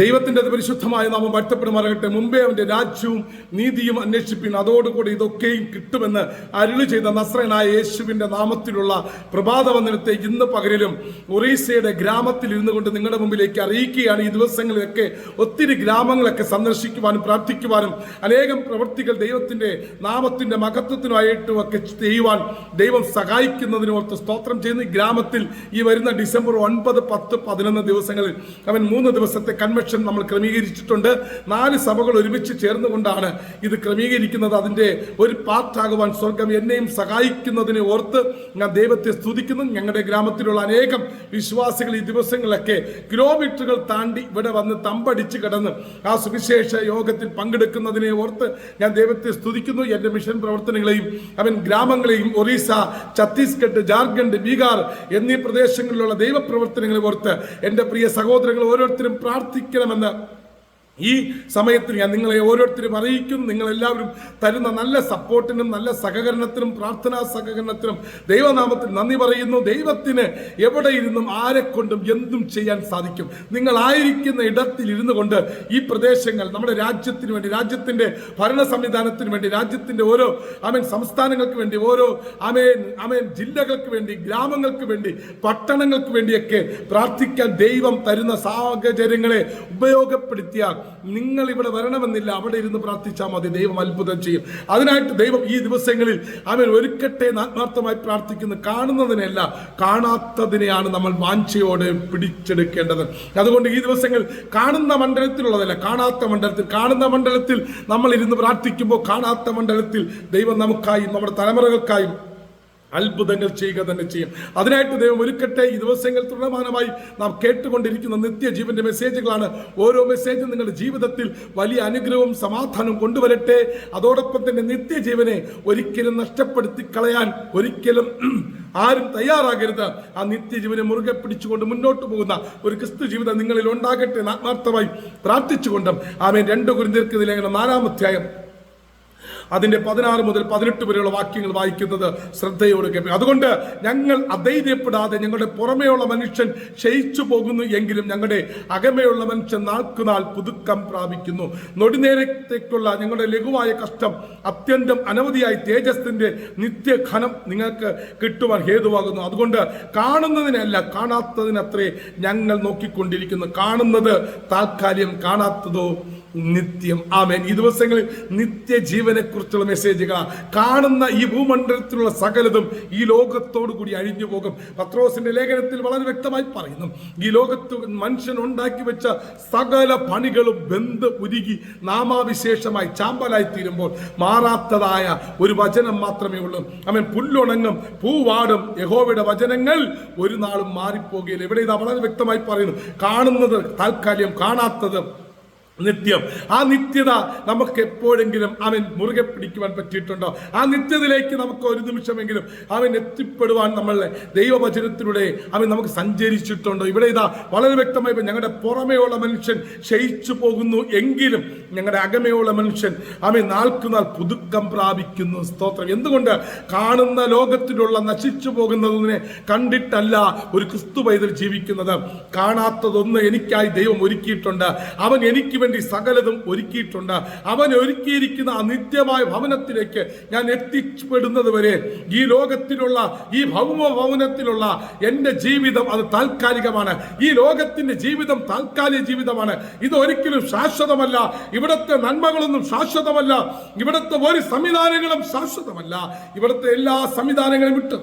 ദൈവത്തിന്റെ പരിശുദ്ധമായ നാമം വാഴ്ത്തപ്പെടുമാറാകട്ടെ. മുമ്പേ അവന്റെ രാജ്യവും നീതിയും അന്വേഷിപ്പിൻ. അതോടുകൂടി ഇതൊക്കെയും കിട്ടുമെന്ന് അരുളി ചെയ്ത നസ്രനായ യേശുവിന്റെ നാമത്തിലുള്ള പ്രഭാത വന്ദനത്തെ ഇന്ന് പകലിലും ഒറീസയുടെ ഗ്രാമത്തിൽ ഇരുന്നു കൊണ്ട് നിങ്ങളുടെ മുമ്പിലേക്ക് അറിയിക്കുകയാണ്. ഈ ദിവസങ്ങളിലൊക്കെ ഒത്തിരി ഗ്രാമങ്ങളൊക്കെ സന്ദർശിക്കുവാനും പ്രാർത്ഥിക്കുവാനും അനേകം പ്രവൃത്തികൾ ദൈവത്തിന്റെ നാമത്തിന്റെ മഹത്വത്തിനുമായിട്ടും ഒക്കെ ചെയ്യുവാൻ ദൈവം സഹായിക്കുന്നതിന് ഓർത്ത് സ്തോത്രം ചെയ്യുന്ന. ഗ്രാമത്തിൽ ഈ വരുന്ന ഡിസംബർ ഒൻപത് പത്ത് പതിനൊന്ന് ദിവസങ്ങളിൽ അവൻ മൂന്ന് ദിവസത്തെ കൺവെൻഷൻ നമ്മൾ ക്രമീകരിച്ചിട്ടുണ്ട്. നാല് സഭകൾ ഒരുമിച്ച് ചേർന്നുകൊണ്ടാണ് ഇത് ക്രമീകരിക്കുന്നത്. അതിന്റെ ഒരു പാർട്ടാകുവാൻ സ്വർഗം എന്നെയും സഹായിക്കുന്നതിനെ ഓർത്ത് ഞാൻ ദൈവത്തെ സ്തുതിക്കുന്നു. ഞങ്ങളുടെ ഗ്രാമത്തിലുള്ള അനേകം വിശ്വാസികൾ ഈ ദിവസങ്ങളിലൊക്കെ കിലോമീറ്ററുകൾ താണ്ടി ഇവിടെ വന്ന് തമ്പടിച്ച് കിടന്ന് ആ സുവിശേഷ യോഗത്തിൽ പങ്കെടുക്കുന്നതിനെ ഓർത്ത് ഞാൻ ദൈവത്തെ സ്തുതിക്കുന്നു. എന്റെ മിഷൻ പ്രവർത്തനങ്ങളെയും അവൻ ഗ്രാമങ്ങളെയും ഒറീസ ഛത്തീസ്ഗഡ് ജാർഖണ്ഡ് ബീഹാർ എന്നീ പ്രദേശങ്ങളിലുള്ള ദൈവപ്രവർത്തനങ്ങളെ ഓർത്ത് എന്റെ പ്രിയ സഹോദരങ്ങൾ ഓരോരുത്തരും പ്രാർത്ഥിക്കണമെന്ന് ഈ സമയത്ത് ഞാൻ നിങ്ങളെ ഓരോരുത്തരും അറിയിക്കും. നിങ്ങളെല്ലാവരും തരുന്ന നല്ല സപ്പോർട്ടിനും നല്ല സഹകരണത്തിനും പ്രാർത്ഥനാ സഹകരണത്തിനും ദൈവനാമത്തിൽ നന്ദി പറയുന്നു. ദൈവത്തിന് എവിടെ ഇരുന്നും ആരെ കൊണ്ടും എന്തും ചെയ്യാൻ സാധിക്കും. നിങ്ങളായിരിക്കുന്ന ഇടത്തിൽ ഇരുന്നു കൊണ്ട് ഈ പ്രദേശങ്ങൾ നമ്മുടെ രാജ്യത്തിന് വേണ്ടി രാജ്യത്തിന്റെ ഭരണ സംവിധാനത്തിന് വേണ്ടി രാജ്യത്തിന്റെ ഓരോ ആമേൻ സംസ്ഥാനങ്ങൾക്ക് വേണ്ടി ഓരോ ആമേൻ ആമേൻ ജില്ലകൾക്ക് വേണ്ടി ഗ്രാമങ്ങൾക്ക് വേണ്ടി പട്ടണങ്ങൾക്ക് വേണ്ടിയൊക്കെ പ്രാർത്ഥിക്കാൻ ദൈവം തരുന്ന സാഹചര്യങ്ങളെ ഉപയോഗപ്പെടുത്തിയാൽ നിങ്ങൾ ഇവിടെ വരണമെന്നില്ല അവിടെ ഇരുന്ന് പ്രാർത്ഥിച്ചാൽ മതി. ദൈവം അത്ഭുതം ചെയ്യും. അതിനായിട്ട് ദൈവം ഈ ദിവസങ്ങളിൽ അവൻ ഒരുക്കട്ടെ ആത്മാർത്ഥമായി പ്രാർത്ഥിക്കുന്നു. കാണുന്നതിനല്ല കാണാത്തതിനെയാണ് നമ്മൾ വാഞ്ചയോടെ പിടിച്ചെടുക്കേണ്ടത്. അതുകൊണ്ട് ഈ ദിവസങ്ങൾ കാണുന്ന മണ്ഡലത്തിലുള്ളതല്ല കാണാത്ത മണ്ഡലത്തിൽ. കാണുന്ന മണ്ഡലത്തിൽ നമ്മൾ ഇരുന്ന് പ്രാർത്ഥിക്കുമ്പോൾ കാണാത്ത മണ്ഡലത്തിൽ ദൈവം നമുക്കായും നമ്മുടെ തലമുറകൾക്കായും അത്ഭുതങ്ങൾ ചെയ്യുക തന്നെ ചെയ്യും. അതിനായിട്ട് ദൈവം ഒരുക്കട്ടെ. ഈ ദിവസങ്ങൾ തുടർമാനമായി നാം കേട്ടുകൊണ്ടിരിക്കുന്ന നിത്യജീവന്റെ മെസ്സേജുകളാണ്. ഓരോ മെസ്സേജും നിങ്ങളുടെ ജീവിതത്തിൽ വലിയ അനുഗ്രഹവും സമാധാനവും കൊണ്ടുവരട്ടെ. അതോടൊപ്പം തന്നെ നിത്യജീവനെ ഒരിക്കലും നഷ്ടപ്പെടുത്തി കളയാൻ ഒരിക്കലും ആരും തയ്യാറാകരുത്. ആ നിത്യജീവനെ മുറുകെ പിടിച്ചുകൊണ്ട് മുന്നോട്ട് പോകുന്ന ഒരു ക്രിസ്തു ജീവിതം നിങ്ങളിൽ ഉണ്ടാകട്ടെ ആത്മാർത്ഥമായി പ്രാർത്ഥിച്ചുകൊണ്ടും ആമേൻ. രണ്ട് കുരിന്തിർക്ക് ലേഖനം നാലാമധ്യായം അതിന്റെ പതിനാറ് മുതൽ പതിനെട്ട് വരെയുള്ള വാക്യങ്ങൾ വായിക്കുന്നത് ശ്രദ്ധയോടെ കേൾപ്പിക്കും അതുകൊണ്ട് ഞങ്ങൾ അധൈര്യപ്പെടാതെ ഞങ്ങളുടെ പുറമേയുള്ള മനുഷ്യൻ ക്ഷയിച്ചു പോകുന്നു എങ്കിലും ഞങ്ങളുടെ അകമയുള്ള മനുഷ്യൻ നാൾക്കുനാൾ പുതുക്കം പ്രാപിക്കുന്നു. നൊടിനേരത്തേക്കുള്ള ഞങ്ങളുടെ ലഘുവായ കഷ്ടം അത്യന്തം അനവധിയായി തേജസ്സിന്റെ നിത്യഘനം നിങ്ങൾക്ക് കിട്ടുവാൻ ഹേതുവാകുന്നു. അതുകൊണ്ട് കാണുന്നതിനല്ല കാണാത്തതിനത്രേ ഞങ്ങൾ നോക്കിക്കൊണ്ടിരിക്കുന്നു. കാണുന്നത് താൽക്കാലികം കാണാത്തതോ നിത്യം. ആമേൻ. ഈ ദിവസങ്ങളിൽ നിത്യജീവനെ കുറിച്ചുള്ള മെസ്സേജുകൾ കാണുന്ന ഈ ഭൂമണ്ഡലത്തിലുള്ള സകലതും ഈ ലോകത്തോടു കൂടി അഴിഞ്ഞു പോകും. പത്രോസിന്റെ ലേഖനത്തിൽ വളരെ വ്യക്തമായി പറയുന്നു. ഈ ലോകത്ത് മനുഷ്യൻ ഉണ്ടാക്കി വെച്ച സകല പണികളും ബന്ധ ഉരുകി നാമാവിശേഷമായി ചാമ്പലായി തീരുമ്പോൾ മാറാത്തതായ ഒരു വചനം മാത്രമേ ഉള്ളൂ. ആമേൻ. പുല്ലുണങ്ങും പൂവാടും യഹോവയുടെ വചനങ്ങൾ ഒരു നാളും മാറിപ്പോകുകയില്ല. ഇവിടെ ഇത് വളരെ വ്യക്തമായി പറയുന്നു. കാണുന്നത് താൽക്കാലികം കാണാത്തത് നിത്യം. ആ നിത്യത നമുക്ക് എപ്പോഴെങ്കിലും അവൻ മുറുകെ പിടിക്കുവാൻ പറ്റിയിട്ടുണ്ടോ? ആ നിത്യതയിലേക്ക് നമുക്ക് ഒരു നിമിഷമെങ്കിലും അവൻ എത്തിപ്പെടുവാൻ നമ്മളെ ദൈവവചനത്തിലൂടെ അവൻ നമുക്ക് സഞ്ചരിച്ചിട്ടുണ്ടോ? ഇവിടെ ഇതാ വളരെ വ്യക്തമായി ഞങ്ങളുടെ പുറമേയുള്ള മനുഷ്യൻ ക്ഷയിച്ചു പോകുന്നു എങ്കിലും ഞങ്ങളുടെ അകമയുള്ള മനുഷ്യൻ അവൻ നാൾക്കുനാൾ പുതുക്കം പ്രാപിക്കുന്നു. സ്തോത്രം. എന്തുകൊണ്ട്? കാണുന്ന ലോകത്തിലുള്ള നശിച്ചു പോകുന്നതിനെ കണ്ടിട്ടല്ല ഒരു ക്രിസ്തു പൈതൽ ജീവിക്കുന്നത്. കാണാത്തതൊന്ന് എനിക്കായി ദൈവം ഒരുക്കിയിട്ടുണ്ട്. അവൻ എനിക്ക് വേണ്ടി സകലതും ഒരുക്കിയിട്ടുണ്ട്. അവൻ ഒരുക്കിയിരിക്കുന്ന ആ നിത്യമായ ഭവനത്തിലേക്ക് ഞാൻ എത്തിപ്പെടുന്നത് വരെ ഈ ലോകത്തിലുള്ള ഈ ഭൗമ ഭവനത്തിലുള്ള എന്റെ ജീവിതം അത് താൽക്കാലികമാണ്. ഈ ലോകത്തിന്റെ ജീവിതം താൽക്കാലിക ജീവിതമാണ്. ഇത് ഒരിക്കലും ശാശ്വതമല്ല. ഇവിടുത്തെ നന്മകളൊന്നും ശാശ്വതമല്ല. ഇവിടുത്തെ ഒരു സംവിധാനങ്ങളും ശാശ്വതമല്ല. ഇവിടുത്തെ എല്ലാ സംവിധാനങ്ങളും വിട്ടു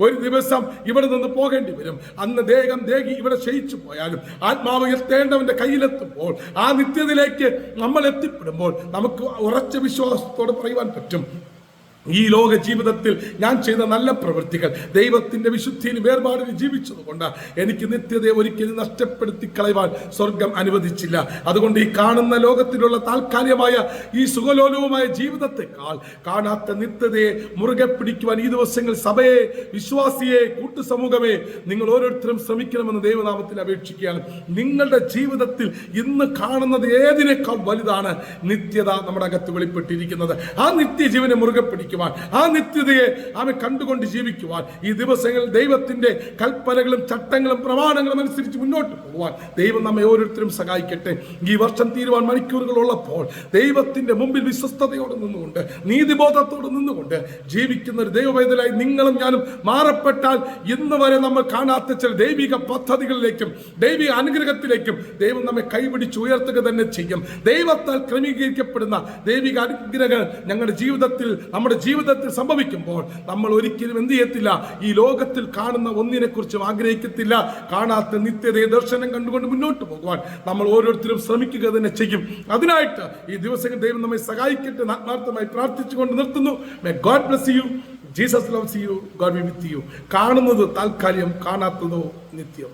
ഒരു ദിവസം ഇവിടെ നിന്ന് പോകേണ്ടി വരും. അന്ന് ദേഹം ദേഹി ഇവിടെ ക്ഷയിച്ചു പോയാലും ആത്മാവ് എത്തേണ്ടവന്റെ കയ്യിലെത്തുമ്പോൾ ആ നിത്യതയിലേക്ക് നമ്മൾ എത്തിപ്പെടുമ്പോൾ നമുക്ക് ഉറച്ച വിശ്വാസത്തോടെ പറയുവാൻ പറ്റും. ഈ ലോക ജീവിതത്തിൽ ഞാൻ ചെയ്ത നല്ല പ്രവൃത്തികൾ ദൈവത്തിന്റെ വിശുദ്ധിയിൽ വേർപാടിൽ ജീവിച്ചതുകൊണ്ട് എനിക്ക് നിത്യതയെ ഒരിക്കലും നഷ്ടപ്പെടുത്തി കളയുവാൻ സ്വർഗം അനുവദിച്ചില്ല. അതുകൊണ്ട് ഈ കാണുന്ന ലോകത്തിലുള്ള താൽക്കാലികമായ ഈ സുഖലോലവുമായ ജീവിതത്തെക്കാൾ കാണാത്ത നിത്യതയെ മുറുകെ പിടിക്കുവാൻ ഈ ദിവസങ്ങൾ സഭയെ വിശ്വാസിയെ കൂട്ടുസമൂഹമേ നിങ്ങൾ ഓരോരുത്തരും ശ്രമിക്കണമെന്ന് ദൈവനാമത്തിൽ അപേക്ഷിക്കുകയാണ്. നിങ്ങളുടെ ജീവിതത്തിൽ ഇന്ന് കാണുന്നത് ഏതിനേക്കാൾ വലുതാണ് നിത്യത നമ്മുടെ അകത്ത് വെളിപ്പെട്ടിരിക്കുന്നത്. ആ നിത്യജീവനെ മുറുകെ പിടിക്കുക അനുഭവിക്കുവാൻ ആ നിത്യതയെ അവൻ കണ്ടുകൊണ്ട് ജീവിക്കുവാൻ ഈ ദിവസങ്ങളിൽ ദൈവത്തിന്റെ കൽപ്പനകളും ചട്ടങ്ങളും പ്രമാണങ്ങളും അനുസരിച്ച് മുന്നോട്ട് പോകുവാൻ ദൈവം നമ്മെ ഓരോരുത്തരും സഹായിക്കട്ടെ. ഈ വർഷം തീരുവാൻ മണിക്കൂറുകൾ ഉള്ളപ്പോൾ ദൈവത്തിന്റെ മുമ്പിൽ വിശ്വസ്തയോടെ നിന്നുകൊണ്ട് നീതിബോധത്തോടെ നിന്നുകൊണ്ട് ജീവിക്കുന്ന ഒരു ദൈവവേദനായി നിങ്ങളും ഞാനും മാറപ്പെട്ടാൽ ഇന്ന് വരെ നമ്മൾ കാണാത്ത ചില ദൈവിക പദ്ധതികളിലേക്കും ദൈവിക അനുഗ്രഹത്തിലേക്കും ദൈവം നമ്മെ കൈപിടിച്ച് ഉയർത്തുക തന്നെ ചെയ്യും. ദൈവത്താൽ ക്രമീകരിക്കപ്പെടുന്ന ദൈവിക അനുഗ്രഹങ്ങൾ ഞങ്ങളുടെ ജീവിതത്തിൽ നമ്മുടെ ജീവിതത്തിൽ സംഭവിക്കുമ്പോൾ നമ്മൾ ഒരിക്കലും എന്ത് ചെയ്യത്തില്ല? ഈ ലോകത്തിൽ കാണുന്ന ഒന്നിനെ കുറിച്ചും ആഗ്രഹിക്കത്തില്ല. കാണാത്ത നിത്യതയെ ദർശനം കണ്ടുകൊണ്ട് മുന്നോട്ട് പോകുവാൻ നമ്മൾ ഓരോരുത്തരും ശ്രമിക്കുക തന്നെ ചെയ്യും. അതിനായിട്ട് ഈ ദിവസങ്ങൾ ദൈവം നമ്മെ സഹായിക്കട്ടെ ആത്മാർത്ഥമായി പ്രാർത്ഥിച്ചുകൊണ്ട് നിർത്തുന്നു. May God bless you Jesus loves you God be with you കാണുന്നത് താൽക്കാലികം കാണാത്തതോ നിത്യം.